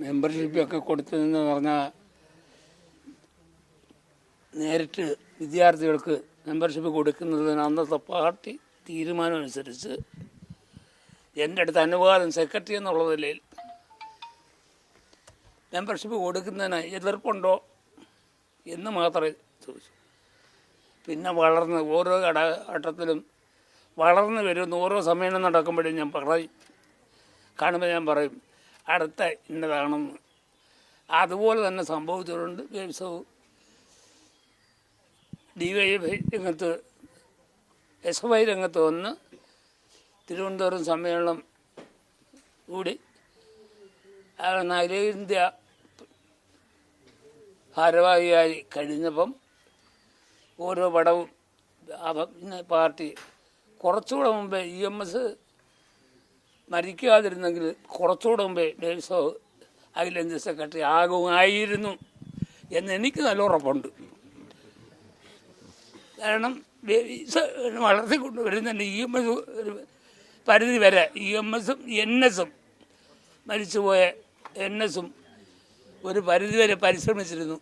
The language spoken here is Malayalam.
മെമ്പർഷിപ്പൊക്കെ കൊടുത്തതെന്ന് പറഞ്ഞാൽ നേരിട്ട് വിദ്യാർത്ഥികൾക്ക് മെമ്പർഷിപ്പ് കൊടുക്കുന്നതിന് അന്നത്തെ പാർട്ടി തീരുമാനം അനുസരിച്ച് എന്റെ അടുത്ത് അനുവാദം സെക്രട്ടറി എന്നുള്ള നിലയിൽ മെമ്പർഷിപ്പ് കൊടുക്കുന്നതിന് എതിർപ്പുണ്ടോ എന്ന് മാത്രമേ ചോദിച്ചു. പിന്നെ വളർന്ന് ഓരോ ഘട്ടത്തിലും വളർന്നു വരുന്ന ഓരോ സമ്മേളനം നടക്കുമ്പോഴും ഞാൻ പറയും കാണുമ്പോൾ ഞാൻ പറയും അടുത്ത ഇന്നതാണെന്ന്. അതുപോലെ തന്നെ സംഭവിച്ചിട്ടുണ്ട് ദിവസവും ഡി വൈ എഫ് ഐ രംഗത്ത് എസ് ഐ രംഗത്ത് വന്ന് തിരുവനന്തപുരം സമ്മേളനം കൂടി. അതാണ് അഖിലേന്ത്യ ഭാരവാഹിയായി കഴിഞ്ഞപ്പം ഓരോ പടവും പാർട്ടി കുറച്ചുകൂടെ മുമ്പേ ഇ എം എസ് മരിക്കാതിരുന്നെങ്കിൽ കുറച്ചുകൂടെ മുമ്പേ ഡേവിസോ അഖിലേന്ത്യ സെക്രട്ടറി ആകുമായിരുന്നു എന്ന് എനിക്ക് നല്ല ഉറപ്പുണ്ട്. കാരണം വളർത്തിക്കൊണ്ട് വരുന്നുണ്ട് ഇ എം എസ് ഒരു പരിധി വരെ ഇ എം എസും എൻ എസും മരിച്ചുപോയ എൻ എസും ഒരു പരിധിവരെ പരിശ്രമിച്ചിരുന്നു.